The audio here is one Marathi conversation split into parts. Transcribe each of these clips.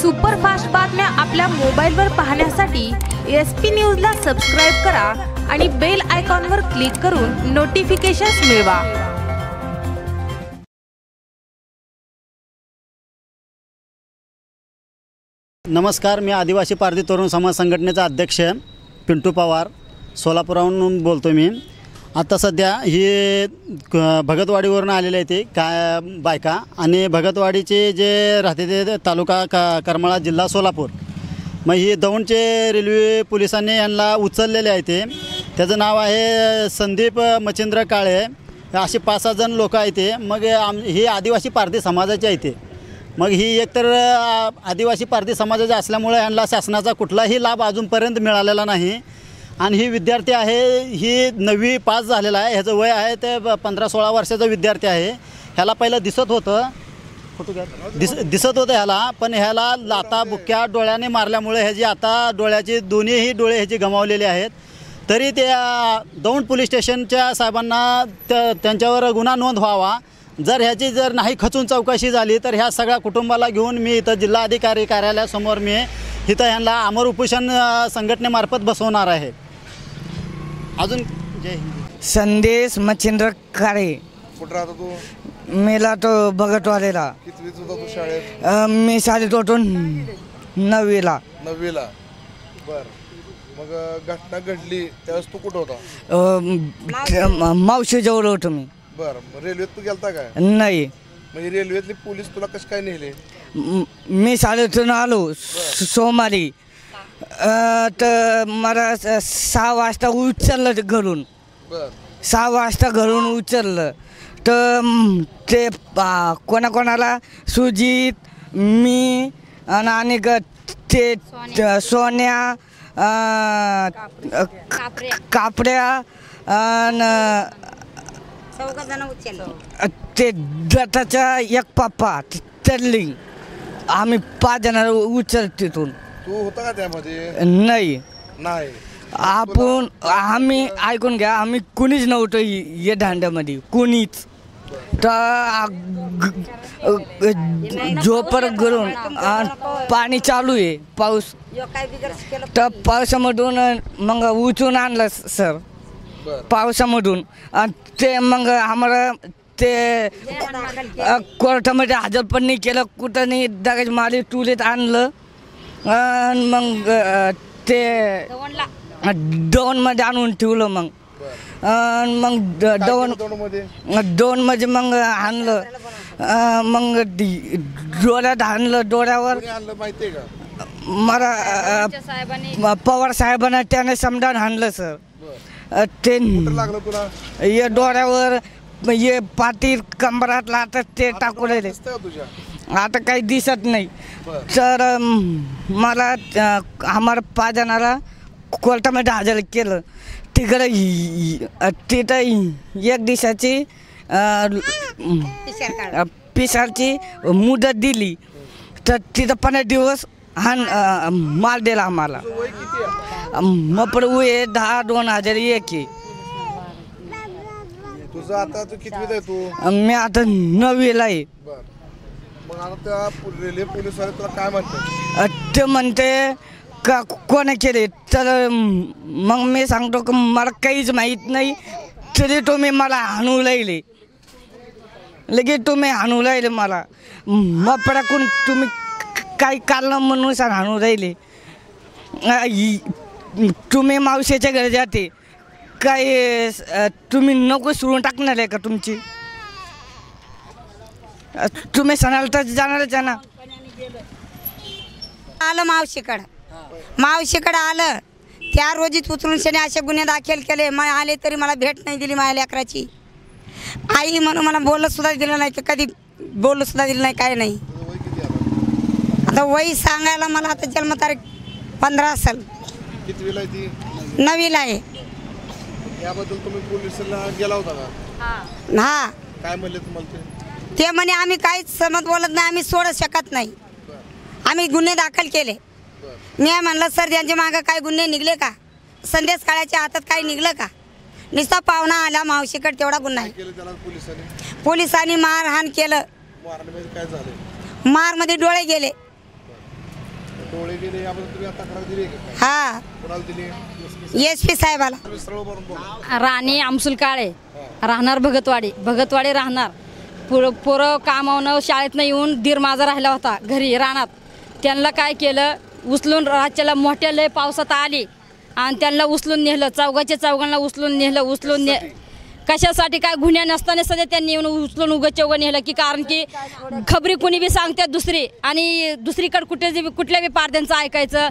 सुपरफास्ट बातम्या आपल्या मोबाईलवर पाहण्यासाठी एस पी न्यूजला सबस्क्राईब करा आणि बेल आयकॉनवर क्लिक करून नोटिफिकेशन्स मिळवा. नमस्कार मी आदिवासी पारधी तरुण समाज संघटनेचा अध्यक्ष पिंटू पवार. सोलापुराहून बोलतो मी. आता सध्या ही क- भगतवाडीवरून आलेले आहे ते काय बायका. आणि भगतवाडीचे जे राहते ते तालुका क करमाळा जिल्हा सोलापूर. मग ही दौंडचे रेल्वे पोलिसांनी यांना उचललेले आहे ते. त्याचं नाव आहे संदीप मच्छिंद्र काळे. असे पाच सहा जण लोक आहेत ते. मग आम ही आदिवासी पारधी समाजाचे आहे ते. मग ही एकतर आदिवासी पारधी समाजाची असल्यामुळे यांना शासनाचा कुठलाही लाभ अजूनपर्यंत मिळालेला नाही. आणि ही विद्यार्थी आहे ही नववी पास झालेला आहे ह्याचं वय आहे ते पंधरा सोळा वर्षाचा विद्यार्थी आहे. ह्याला पहिलं दिसत होतं फोटो घ्या. दिस दिसत होतं ह्याला पण ह्याला लाता बुक्या डोळ्याने मारल्यामुळे ह्याची आता डोळ्याचे दोन्हीही डोळे ह्याचे गमावलेले आहेत. तरी त्या दौंड पोलीस स्टेशनच्या साहेबांना त्यांच्यावर गुन्हा नोंद व्हावा. जर ह्याची जर नाही खचून चौकशी झाली तर ह्या सगळ्या कुटुंबाला घेऊन मी इथं जिल्हाधिकारी कार्यालयासमोर मी इथं ह्यांना अमर उपोषण संघटनेमार्फत बसवणार आहे. अजून जय हिंद. संदेश मच्छिंद्र काळे. कुठं राहतो तू? मेला तो भगतवालेला कितवीत होता तू शाळेत? मी शाळेत होतो नववीला. नववीला. बर. मग घटना घडली त्यावेळेस तू कुठं होता? अ, म- मावशीजवळ होतो मी. बर. रेल्वेत तू गेलता काय? नाही. म्हणजे रेल्वेतले पोलीस तुला कसं काय नेले? म- मी शाळेतून आलो स- सोमवारी तर मला सहा वाजता उचललं ते घरून. सहा वाजता घरून उचललं. तर ते पा- कोणाकोणाला? सुजित मी आणि आणि ग- ते सोन्या. कापड्या आणि ते दत्ताचा एक पप्पा तरली आम्ही पाच जण उचल तिथून. तू होता का त्यामध्ये? नाही. नाही. आपण आम्ही ऐकून घ्या आम्ही कुणीच नव्हतो इ- या दांड्यामध्ये कुणीच. तर आ- ग- ग- झोपर करून आ, पाणी चालू आहे पाऊस. तर पावसामधून मग उचून आणलं सर. बर. पावसामधून. आणि ते मग आम्हाला ते अ, कोर्टामध्ये हजर पण नाही केलं. कुठं नाही दगड मारी तुलीत आणलं. आणि मग अ, ते दोनमध्ये आणून ठेवलं मग. आणि मग द- दोन मध्ये दोन मध्ये मग आणलं. अ, मग डी- डोळ्यात आणलं डोळ्यावर. कोणी आणलं माहितीये का? मला अ, पवार साहेबांना त्याने समजावून आणलं सर. बर. अ, ते कुठं लागलं तुला? ये डोळ्यावर ये पाठी कंबरातला आता ते टाकू राहिले. आता काही दिसत नाही. तर मला आम्हाला पाच जणाला कोर्टामध्ये हजर केलं. तिकडं तिथं एक दिवसाची पिसारची मुदत दिली. तर तिथं पंधरा दिवस हा माल दिला आम्हाला. मग पण दहा दोन हजार एक आहे. तुझं आता तू कितवीत आहे तू? मी आता नववीला आहे. बर. मग आता त्या पो- रेल्वे तुला काय म्हणतात अ, ते म्हणते का कोणी केले तर मग मी सांगतो की मला काहीच माहीत नाही तरी तुम्ही मला हाणू लागले लगेच तुम्ही हाणू राहिले मला. मग पडाकून तुम्ही काही कारण म्हणून सांग हाणू राहिले? अ, इ- तुम्ही मावशीच्या घरी जाते. काय तुम्ही नको सोडून टाकणार आहे का तुमची? तुम्ही सणाला तर जाणारच आहे ना? आलं मावशीकडं. मावशीकडं आलं. त्या रोजीच उचलून शनी असे गुन्हे दाखल केले. मग आले तरी मला भेट नाही दिली माझ्या लेकराची. आई म्हणून मला बोललं सुद्धा दिलं नाही की कधी बोललं सुद्धा दिलं नाही काय नाही. आता वय सांगायला मला आता जन्मतारीख पंधरा असेल. कितवीला आहे ती? नवीला आहे. याबद्दल तुम्ही पोलिसांना गेला होता का? हा. काय म्हणले तुम्हाला ते? ते म्हणे आम्ही काहीच समज बोलत नाही आम्ही सोडत शकत नाही. आम्ही गुन्हे दाखल केले. बर. मी म्हणलं सर त्यांच्या मागं काय गुन्हे निघले का? संदेश काळ्याच्या हातात काही निघलं का? नुसता पाहुणा आला मावशीकडे तेवढा गुन्हा आहे. केलं त्याला पोलिसांनी? पोलिसांनी मारहाण केलं. मारण्यामध्ये काय झालं? मारमध्ये डोळे गेले. डोळे गेले याबद्दल तुम्ही आता तक्रार दिली आहे का? काय? हा. कोणाला दिली एस पी साहेबाला. राणी आमसुल काळे. राहणार भगतवाडी. भगतवाडी राहणार. पुर पोरं कामावनं शाळेतनं येऊन दीर माझा राहिला होता घरी रानात. त्यांना काय केलं? उचलून राज्याला मोठ्या लय पावसात आली. आणि त्यांना उचलून नेलं चौघाच्या चौघांना उचलून नेलं उचलून ने कशासाठी काय गुन्ह्या नसताना सध्या त्यांनी येऊन उचलून उगं चौघं नेलं की कारण की खबरी कुणी बी सांगतात दुसरी आणि दुसरीकडे कुठे बी कुठल्या बी पारद्यांचं ऐकायचं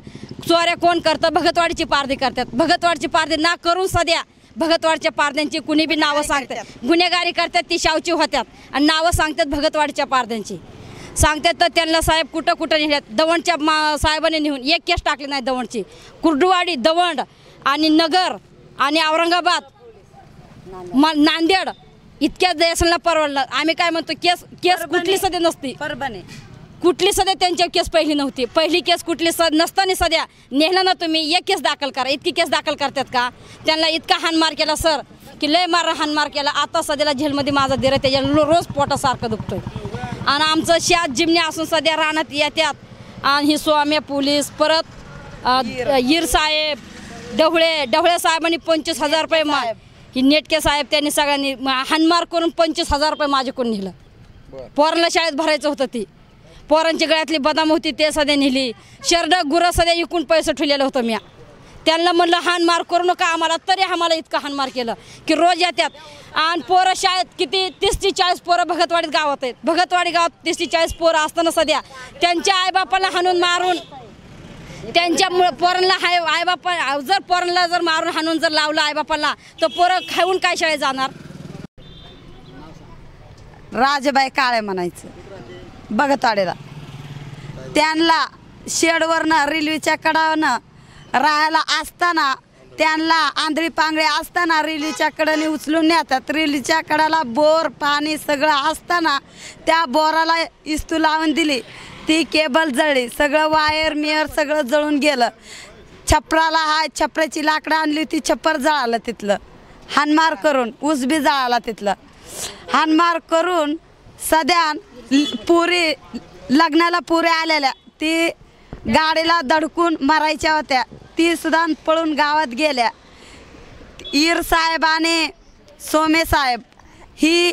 चोऱ्या कोण करतं? भगतवाडीची पारदी करतात. भगतवाडीची पारदी ना करून सध्या भगतवाडच्या पारद्यांची कुणी बी नावं सांगतात गुन्हेगारी करतात ती शावची होत्यात आणि नावं सांगतात भगतवाडीच्या पारद्यांची सांगतात तर त्यांना साहेब कुठं कुठं नेल्यात? दवंडच्या मा साहेबांनी नेऊन एक केस टाकली नाही दवंडची. कुर्डुवाडी दवंड आणि नगर आणि औरंगाबाद म नांदेड. इतक्या देशाला परवडलं. आम्ही काय म्हणतो केस केस कुठली सध्या नसती. परभणी. कुठली सध्या त्यांच्यावर केस पहिली नव्हती. पहिली केस कुठली स नसताना सध्या. नेलं ना तुम्ही एक केस दाखल करा. इतकी केस दाखल करतात का? त्यांना इतका हानमार केला सर की लय मार हानमार केला. आता सध्याला जेलमध्ये माझा दिर त्याच्या लो- रोज पोटासारखं दुखतोय. आणि आमचं शेत जिमणी असून सध्या रानात येतात आणि ही स्वाम्या पोलीस परत अ, यीर साहेब ढवळे ढवळे साहेबांनी पंचवीस हजार रुपये मा ही नेटके साहेब त्यांनी सगळ्यांनी हानमार करून पंचवीस हजार रुपये माझ्याकडून नेलं. पोरांना शाळेत भरायचं होतं ती. पोरांची गळ्यातली बदाम होती ते सध्या नेली. शर्ड गुरं सध्या विकून पैसे ठेवलेलं होतं मी त्यांना म्हणलं हानमार करू नका आम्हाला तरी आम्हाला इतकं हानमार केलं. की रोज येतात आणि पोरं शाळेत किती तीस ते चाळीस पोरं भगतवाडीत गावात आहेत. भगतवाडी गावात तीस ते चाळीस पोरं असताना सध्या त्यांच्या आईबापाला हाणून मारून त्यांच्यामुळं पोरांना हाय आईबापा जर पोरांना जर मारून हाणून जर लावलं आईबापाला तर पोरं खाऊन काय शाळेत जाणार? राजबाई काळे म्हणायचं. बघताडेला त्यांना शेडवरनं रेल्वेच्या कडावनं राहायला असताना त्यांना आंधळी पांगळे असताना रेल्वेच्या कडाने उचलून नेतात. रेल्वेच्या कडाला बोर पाणी सगळं असताना त्या बोराला इस्तू लावून दिली. ती केबल जळली सगळं वायर मियर सगळं जळून गेलं. छपराला हा छपराची लाकडं आणली होती छप्पर जळालं तिथलं. हानमार करून ऊस बी जळाला तिथलं. हानमार करून सध्या ल- पुरी लग्नाला पुरे आलेल्या. ती गाडीला धडकून मारायच्या होत्या. ती सुद्धा पळून गावात गेल्या. ईर साहेब आणि सोमे साहेब ही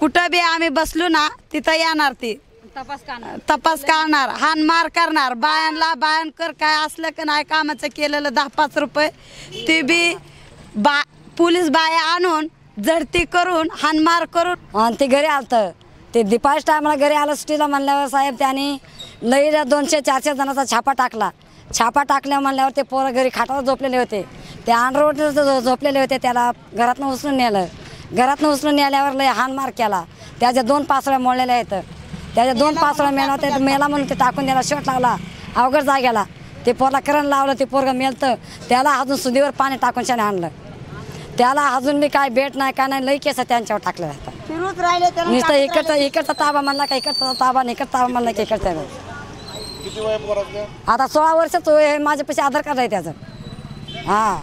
कुठं बी आम्ही बसलो ना तिथं येणार ती. तपास का तपास करणार हानमार करणार. बायांना बायांकर काय असलं का नाही कामाचं केलेलं दहा पाच रुपये. ते बी बा पोलीस बाया आणून झडती करून हानमार करून. आणि ते घरी आलतं. ते दिपाळीच टायमाला घरी आलं सुट्टीला म्हणल्यावर साहेब त्यांनी लईला दोनशे चारशे जणांचा छापा टाकला. छापा टाकल्या म्हणल्यावर ते पोरं घरी खाटावर झोपलेले होते. ते अंडरवट झोपलेले होते त्याला घरातनं उचलून नेलं. घरातनं उचलून नेल्यावर लय हानमार केला. त्याच्या दोन पाचळ्या मोडलेल्या आहेत. त्याच्या दोन पाचळ्या मेला होत्या मेला म्हणून ते टाकून त्याला शर्ट लावला अवघड जाग्याला ते पोरला करण लावलं ते पोरगं मेलतं त्याला अजून सुधीवर पाणी टाकून शाने आणलं. त्याला अजून बी काय भेट नाही काय नाही लई केस त्यांच्यावर टाकलं जातं नुसतं इकडचा इकडचा ताबा म्हणला का इकडचा ताबा आणि इकडचा ताबा म्हणला की इकडचा आता सोळा वर्षाचं वय आहे, माझ्यापाशी आधार कार्ड आहे त्याचं. हा.